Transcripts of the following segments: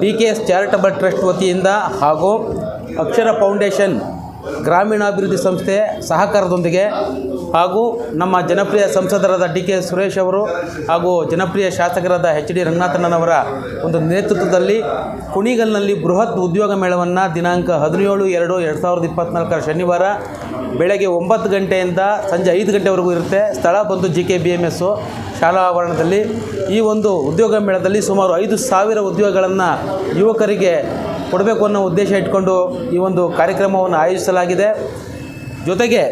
D K S charitable trust ವತಿಯಿಂದ ಹಾಗೂ ಅಕ್ಷರ foundation ಗ್ರಾಮೀಣಾಭಿವೃದ್ಧಿ ಸಂಸ್ಥೆ ಸಹಕಾರದೊಂದಿಗೆ ಹಾಗೂ ನಮ್ಮ ಜನಪ್ರಿಯ ಸಂಸದರಾದ ಡಿ ಕೆ ಸುರೇಶ್ ಅವರು ಹಾಗೂ ಜನಪ್ರಿಯ ಶಾಸಕರಾದ ಎಚ್ ಡಿ ರಂಗನಾಥಣ್ಣನವರ ಒಂದು ನೇತೃತ್ವದಲ್ಲಿ ಕುಣಿಗಲ್ನಲ್ಲಿ ಬೃಹತ್ ಉದ್ಯೋಗ ಮೇಳವನ್ನು ದಿನಾಂಕ ಹದಿನೇಳು ಎರಡು ಎರಡು ಸಾವಿರದ ಇಪ್ಪತ್ತ್ನಾಲ್ಕರ ಶನಿವಾರ ಬೆಳಗ್ಗೆ ಒಂಬತ್ತು ಗಂಟೆಯಿಂದ ಸಂಜೆ ಐದು ಗಂಟೆವರೆಗೂ ಇರುತ್ತೆ. ಸ್ಥಳ ಬಂದು G K B M S ಶಾಲಾ ಆವರಣದಲ್ಲಿ ಈ ಒಂದು ಉದ್ಯೋಗ ಮೇಳದಲ್ಲಿ ಸುಮಾರು ಐದು ಸಾವಿರ ಉದ್ಯೋಗಗಳನ್ನು ಯುವಕರಿಗೆ ಕೊಡಬೇಕು ಅನ್ನೋ ಉದ್ದೇಶ ಇಟ್ಕೊಂಡು ಈ ಒಂದು ಕಾರ್ಯಕ್ರಮವನ್ನು ಆಯೋಜಿಸಲಾಗಿದೆ. ಜೊತೆಗೆ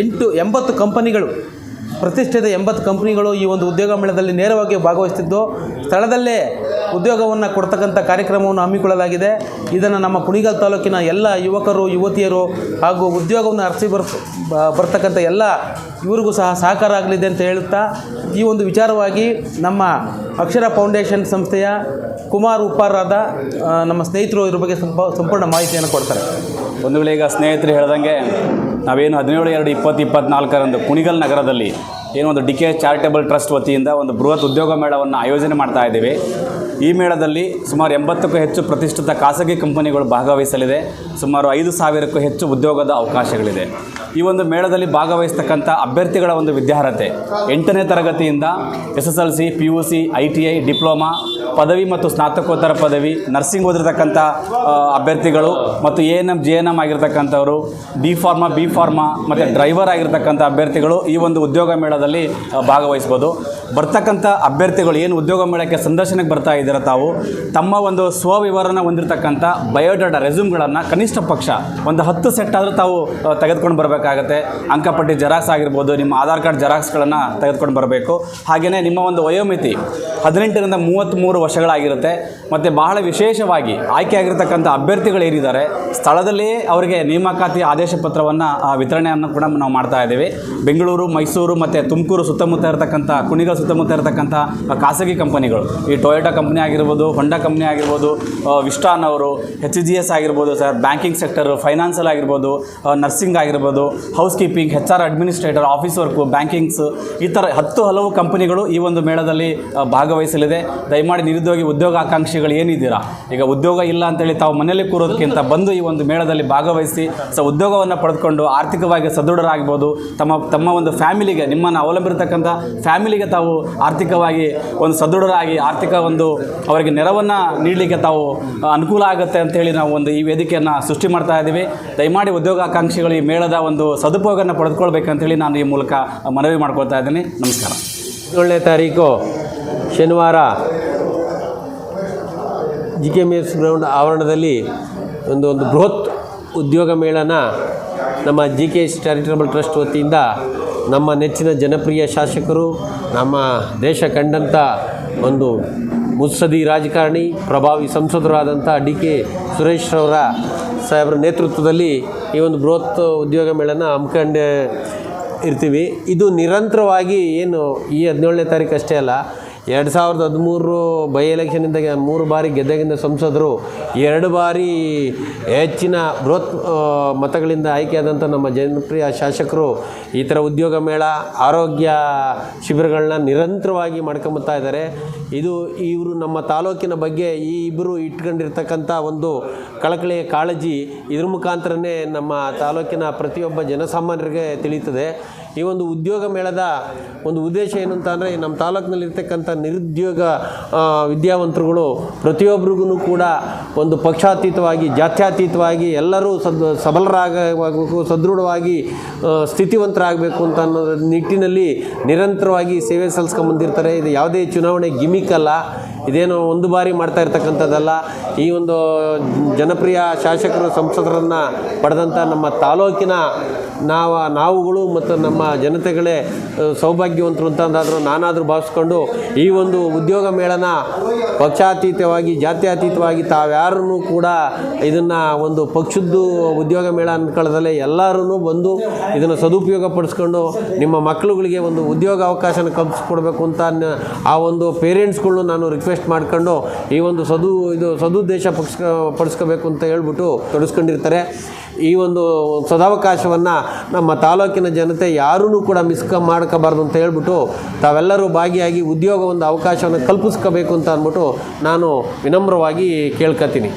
ಎಂಟು, ಎಂಬತ್ತು ಕಂಪನಿಗಳು, ಪ್ರತಿಷ್ಠಿತ ಎಂಬತ್ತು ಕಂಪನಿಗಳು ಈ ಒಂದು ಉದ್ಯೋಗ ಮೇಳದಲ್ಲಿ ನೇರವಾಗಿ ಭಾಗವಹಿಸ್ತಿದ್ದು. ಸ್ಥಳದಲ್ಲೇ ಉದ್ಯೋಗವನ್ನು ಕೊಡ್ತಕ್ಕಂಥ ಕಾರ್ಯಕ್ರಮವನ್ನು ಹಮ್ಮಿಕೊಳ್ಳಲಾಗಿದೆ. ಇದನ್ನು ನಮ್ಮ ಕುಣಿಗಲ್ ತಾಲೂಕಿನ ಎಲ್ಲ ಯುವಕರು, ಯುವತಿಯರು ಹಾಗೂ ಉದ್ಯೋಗವನ್ನು ಅರಸಿ ಬರ್ ಬರ್ತಕ್ಕಂಥ ಎಲ್ಲ ಇವರಿಗೂ ಸಹ ಸಹಕಾರ ಆಗಲಿದೆ ಅಂತ ಹೇಳುತ್ತಾ, ಈ ಒಂದು ವಿಚಾರವಾಗಿ ನಮ್ಮ ಅಕ್ಷರ ಫೌಂಡೇಶನ್ ಸಂಸ್ಥೆಯ ಕುಮಾರ್ ಉಪ್ಪಾರಾದ ನಮ್ಮ ಸ್ನೇಹಿತರು ಇದ್ರ ಬಗ್ಗೆ ಸಂಪ, ಸಂಪೂರ್ಣ ಮಾಹಿತಿಯನ್ನು ಕೊಡ್ತಾರೆ. ಒಂದು ವೇಳೆ ಈಗ ಸ್ನೇಹಿತರು ಹೇಳ್ದಂಗೆ ನಾವೇನು ಹದಿನೇಳು, ಎರಡು, ಇಪ್ಪತ್ತು ಇಪ್ಪತ್ತ್ನಾಲ್ಕರಂದು ಕುಣಿಗಲ್ ನಗರದಲ್ಲಿ ಏನೋ ಒಂದು ಡಿ ಕೆ ಚಾರಿಟೇಬಲ್ ಟ್ರಸ್ಟ್ ವತಿಯಿಂದ ಒಂದು ಬೃಹತ್ ಉದ್ಯೋಗ ಮೇಳವನ್ನು ಆಯೋಜನೆ ಮಾಡ್ತಾ ಇದ್ದೀವಿ. ಈ ಮೇಳದಲ್ಲಿ ಸುಮಾರು ಎಂಬತ್ತಕ್ಕೂ ಹೆಚ್ಚು ಪ್ರತಿಷ್ಠಿತ ಖಾಸಗಿ ಕಂಪನಿಗಳು ಭಾಗವಹಿಸಲಿದೆ. ಸುಮಾರು ಐದು ಸಾವಿರಕ್ಕೂ ಹೆಚ್ಚು ಉದ್ಯೋಗದ ಅವಕಾಶಗಳಿದೆ. ಈ ಒಂದು ಮೇಳದಲ್ಲಿ ಭಾಗವಹಿಸ್ತಕ್ಕಂಥ ಅಭ್ಯರ್ಥಿಗಳ ಒಂದು ವಿದ್ಯಾರ್ಹತೆ. ಎಂಟನೇ ತರಗತಿಯಿಂದ S S L C, P U C, I T I, diploma, ಪದವಿ ಮತ್ತು ಸ್ನಾತಕೋತ್ತರ ಪದವಿ, ನರ್ಸಿಂಗ್ ಓದಿರತಕ್ಕಂಥ ಅಭ್ಯರ್ಥಿಗಳು ಮತ್ತು A N M G N M ಆಗಿರ್ತಕ್ಕಂಥವರು D pharma, B pharma ಮತ್ತು ಡ್ರೈವರ್ ಆಗಿರ್ತಕ್ಕಂಥ ಅಭ್ಯರ್ಥಿಗಳು ಈ ಒಂದು ಉದ್ಯೋಗ ಮೇಳದಲ್ಲಿ ಭಾಗವಹಿಸ್ಬೋದು. ಬರ್ತಕ್ಕಂಥ ಅಭ್ಯರ್ಥಿಗಳು ಏನು ಉದ್ಯೋಗ ಮೇಳಕ್ಕೆ ಸಂದರ್ಶನಕ್ಕೆ ಬರ್ತಾ ಇದ್ದೀರ ತಾವು? ತಮ್ಮ ಒಂದು ಸ್ವವಿವರನ ಹೊಂದಿರತಕ್ಕಂಥ ಬಯೋಡಾಟಾ ರೆಸ್ಯೂಮ್ಗಳನ್ನು ಕನಿಷ್ಠ ಪಕ್ಷ ಒಂದು ಹತ್ತು ಸೆಟ್ ಆದರೂ ತಾವು ತೆಗೆದುಕೊಂಡು ಬರಬೇಕಾಗತ್ತೆ. ಅಂಕಪಟ್ಟಿ ಜೆರಾಕ್ಸ್ ಆಗಿರ್ಬೋದು, ನಿಮ್ಮ ಆಧಾರ್ ಕಾರ್ಡ್ ಜೆರಾಕ್ಸ್ಗಳನ್ನು ತೆಗೆದುಕೊಂಡು ಬರಬೇಕು. ಹಾಗೆಯೇ ನಿಮ್ಮ ಒಂದು ವಯೋಮಿತಿ ಹದಿನೆಂಟರಿಂದ ಮೂವತ್ತ್ಮೂರು ವರ್ಷಗಳಾಗಿರುತ್ತೆ. ಮತ್ತು ಬಹಳ ವಿಶೇಷವಾಗಿ ಆಯ್ಕೆಯಾಗಿರ್ತಕ್ಕಂಥ ಅಭ್ಯರ್ಥಿಗಳು ಏನಿದ್ದಾರೆ ಸ್ಥಳದಲ್ಲಿಯೇ ಅವರಿಗೆ ನೇಮಕಾತಿ ಆದೇಶ ಪತ್ರವನ್ನು ವಿತರಣೆಯನ್ನು ಕೂಡ ನಾವು ಮಾಡ್ತಾ ಇದ್ದೀವಿ. ಬೆಂಗಳೂರು, ಮೈಸೂರು ಮತ್ತು ತುಮಕೂರು ಸುತ್ತಮುತ್ತ ಇರತಕ್ಕಂಥ ಕುಣಿಗಲ್ ಸುತ್ತಮುತ್ತ ಇರತಕ್ಕಂಥ ಖಾಸಗಿ ಕಂಪನಿಗಳು, ಈ ಟೊಯೋಟಾ ಕಂಪ್ನಿ ಆಗಿರ್ಬೋದು ಹೊಂಡಾ ಕಂಪ್ನಿ ಆಗಿರ್ಬೋದು ವಿಷ್ಟಾನ್ ಅವರು ಎಚ್ ಜಿ ಎಸ್ ಆಗಿರ್ಬೋದು ಸರ್ ಬ್ಯಾಂಕಿಂಗ್ ಸೆಕ್ಟರ್ ಫೈನಾನ್ಸಲ್ ಆಗಿರ್ಬೋದು ನರ್ಸಿಂಗ್ ಆಗಿರ್ಬೋದು housekeeping H R administrator office work bankings ಈ ಥರ ಹತ್ತು ಹಲವು ಕಂಪನಿಗಳು ಈ ಒಂದು ಮೇಳದಲ್ಲಿ ಭಾಗವಹಿಸಲಿದೆ. ದಯಮಾಡಿ ನಿರುದ್ಯೋಗಿ ಉದ್ಯೋಗಾಕಾಂಕ್ಷಿಗಳು ಏನಿದ್ದೀರಾ? ಈಗ ಉದ್ಯೋಗ ಇಲ್ಲ ಅಂತೇಳಿ ತಾವು ಮನೆಯಲ್ಲಿ ಕೂರೋದಕ್ಕಿಂತ ಬಂದು ಈ ಒಂದು ಮೇಳದಲ್ಲಿ ಭಾಗವಹಿಸಿ, ಸೊ, ಉದ್ಯೋಗವನ್ನು ಪಡೆದುಕೊಂಡು ಆರ್ಥಿಕವಾಗಿ ಸದೃಢರಾಗ್ಬೋದು ತಮ್ಮ ತಮ್ಮ ಒಂದು ಫ್ಯಾಮಿಲಿಗೆ ನಿಮ್ಮನ್ನು ಅವಲಂಬಿರತಕ್ಕಂಥ ಫ್ಯಾಮಿಲಿಗೆ ತಾವು ಆರ್ಥಿಕವಾಗಿ ಒಂದು ಸದೃಢರಾಗಿ, ಆರ್ಥಿಕ ಒಂದು ಅವರಿಗೆ ನೆರವನ್ನು ನೀಡಲಿಕ್ಕೆ ತಾವು ಅನುಕೂಲ ಆಗುತ್ತೆ ಅಂತೇಳಿ ನಾವು ಒಂದು ಈ ವೇದಿಕೆಯನ್ನು ಸೃಷ್ಟಿ ಮಾಡ್ತಾ ಇದ್ದೀವಿ. ದಯಮಾಡಿ ಉದ್ಯೋಗಾಕಾಂಕ್ಷಿಗಳು ಈ ಮೇಳದ ಒಂದು ಸದುಪಯೋಗವನ್ನು ಪಡೆದುಕೊಳ್ಬೇಕಂತೇಳಿ ನಾನು ಈ ಮೂಲಕ ಮನವಿ ಮಾಡ್ಕೊಳ್ತಾ ಇದ್ದೀನಿ. ನಮಸ್ಕಾರ. ಏಳನೇ ತಾರೀಕು ಶನಿವಾರ ಜಿ ಕೆ ಎಸ್ ಗ್ರೌಂಡ್ ಆವರಣದಲ್ಲಿ ಒಂದು ಒಂದು ಬೃಹತ್ ಉದ್ಯೋಗ ಮೇಳನ ನಮ್ಮ G K S charitable trust ವತಿಯಿಂದ ನಮ್ಮ ನೆಚ್ಚಿನ ಜನಪ್ರಿಯ ಶಾಸಕರು, ನಮ್ಮ ದೇಶ ಕಂಡಂಥ ಒಂದು ಮುತ್ಸದಿ ರಾಜಕಾರಣಿ, ಪ್ರಭಾವಿ ಸಂಸದರಾದಂಥ ಡಿ ಕೆ ಸುರೇಶ್ ಅವರ ಸಾಹೇಬರ ನೇತೃತ್ವದಲ್ಲಿ ಈ ಒಂದು ಬೃಹತ್ ಉದ್ಯೋಗ ಮೇಳನ ಹಮ್ಮಿಕೊಂಡೆ ಇರ್ತೀವಿ. ಇದು ನಿರಂತರವಾಗಿ ಏನು ಈ ಹದಿನೇಳನೇ ತಾರೀಕು ಅಷ್ಟೇ ಅಲ್ಲ ಎರಡು ಸಾವಿರದ ಹದಿಮೂರು ಬೈ ಎಲೆಕ್ಷನಿಂದ ಮೂರು ಬಾರಿ ಗೆದ್ದಾಗಿಂದ ಸಂಸದರು, ಎರಡು ಬಾರಿ ಹೆಚ್ಚಿನ ಬೃಹತ್ ಮತಗಳಿಂದ ಆಯ್ಕೆಯಾದಂಥ ನಮ್ಮ ಜನಪ್ರಿಯ ಶಾಸಕರು ಈ ಥರ ಉದ್ಯೋಗ ಮೇಳ, ಆರೋಗ್ಯ ಶಿಬಿರಗಳನ್ನ ನಿರಂತರವಾಗಿ ಮಾಡ್ಕೊಂಬತ್ತಾ ಇದ್ದಾರೆ. ಇದು ಇವರು ನಮ್ಮ ತಾಲೂಕಿನ ಬಗ್ಗೆ ಈ ಇಬ್ಬರು ಇಟ್ಕೊಂಡಿರ್ತಕ್ಕಂಥ ಒಂದು ಕಳಕಳಿಯ ಕಾಳಜಿ ಇದ್ರ ಮುಖಾಂತರನೇ ನಮ್ಮ ತಾಲೂಕಿನ ಪ್ರತಿಯೊಬ್ಬ ಜನಸಾಮಾನ್ಯರಿಗೆ ತಿಳಿಯುತ್ತದೆ. ಈ ಒಂದು ಉದ್ಯೋಗ ಮೇಳದ ಒಂದು ಉದ್ದೇಶ ಏನು ಅಂತ ಅಂದರೆ ನಮ್ಮ ತಾಲೂಕಿನಲ್ಲಿರ್ತಕ್ಕಂಥ ನಿರುದ್ಯೋಗ ವಿದ್ಯಾವಂತರುಗಳು ಪ್ರತಿಯೊಬ್ಬರಿಗೂ ಕೂಡ ಒಂದು ಪಕ್ಷಾತೀತವಾಗಿ, ಜಾತ್ಯಾತೀತವಾಗಿ ಎಲ್ಲರೂ ಸದ್ ಸಬಲರಾಗಬೇಕು ಸದೃಢವಾಗಿ ಸ್ಥಿತಿವಂತರಾಗಬೇಕು ಅಂತ ಅನ್ನೋ ನಿಟ್ಟಿನಲ್ಲಿ ನಿರಂತರವಾಗಿ ಸೇವೆ ಸಲ್ಲಿಸ್ಕೊಂಬಂದಿರ್ತಾರೆ. ಇದು ಯಾವುದೇ ಚುನಾವಣೆ ಗಿಮಿಕ್ ಅಲ್ಲ. ಇದೇನೋ ಒಂದು ಬಾರಿ ಮಾಡ್ತಾ ಇರ್ತಕ್ಕಂಥದ್ದಲ್ಲ. ಈ ಒಂದು ಜನಪ್ರಿಯ ಶಾಸಕರು, ಸಂಸದರನ್ನು ಪಡೆದಂಥ ನಮ್ಮ ತಾಲೂಕಿನ ನಾವು, ನಾವುಗಳು ಮತ್ತು ನಮ್ಮ ಜನತೆಗಳೇ ಸೌಭಾಗ್ಯವಂತರು ಅಂತಂದಾದರೂ ನಾನಾದರೂ ಭಾವಿಸ್ಕೊಂಡು ಈ ಒಂದು ಉದ್ಯೋಗ ಮೇಳನ ಪಕ್ಷಾತೀತವಾಗಿ, ಜಾತ್ಯತೀತವಾಗಿ ತಾವ್ಯಾರೂ ಕೂಡ ಇದನ್ನು ಒಂದು ಪಕ್ಷದ್ದು ಉದ್ಯೋಗ ಮೇಳ ಅನ್ಕೊಳ್ಳೋದಲ್ಲೇ ಎಲ್ಲರೂ ಬಂದು ಇದನ್ನು ಸದುಪಯೋಗ ಪಡಿಸ್ಕೊಂಡು ನಿಮ್ಮ ಮಕ್ಕಳುಗಳಿಗೆ ಒಂದು ಉದ್ಯೋಗ ಅವಕಾಶನ ಕಲ್ಪಿಸ್ಕೊಡ್ಬೇಕು ಅಂತ ಆ ಒಂದು ಪೇರೆಂಟ್ಸ್ಗಳ್ನು ನಾನು ರಿಕ್ವೆಸ್ಟ್ ಇನ್ವೆಸ್ಟ್ ಮಾಡ್ಕೊಂಡು ಈ ಒಂದು ಸದು, ಇದು ಸದುದ್ದೇಶ ಪಡಿಸ್ಕ ಪಡಿಸ್ಕೋಬೇಕು ಅಂತ ಹೇಳ್ಬಿಟ್ಟು ತೊಡಸ್ಕೊಂಡಿರ್ತಾರೆ. ಈ ಒಂದು ಸದಾವಕಾಶವನ್ನು ನಮ್ಮ ತಾಲೂಕಿನ ಜನತೆ ಯಾರೂ ಕೂಡ ಮಿಸ್ಕ ಮಾಡ್ಕೋಬಾರ್ದು ಅಂತ ಹೇಳ್ಬಿಟ್ಟು ತಾವೆಲ್ಲರೂ ಭಾಗಿಯಾಗಿ ಉದ್ಯೋಗ ಒಂದು ಅವಕಾಶವನ್ನು ಕಲ್ಪಿಸ್ಕೋಬೇಕು ಅಂತ ಅಂದ್ಬಿಟ್ಟು ನಾನು ವಿನಮ್ರವಾಗಿ ಕೇಳ್ಕೊತೀನಿ.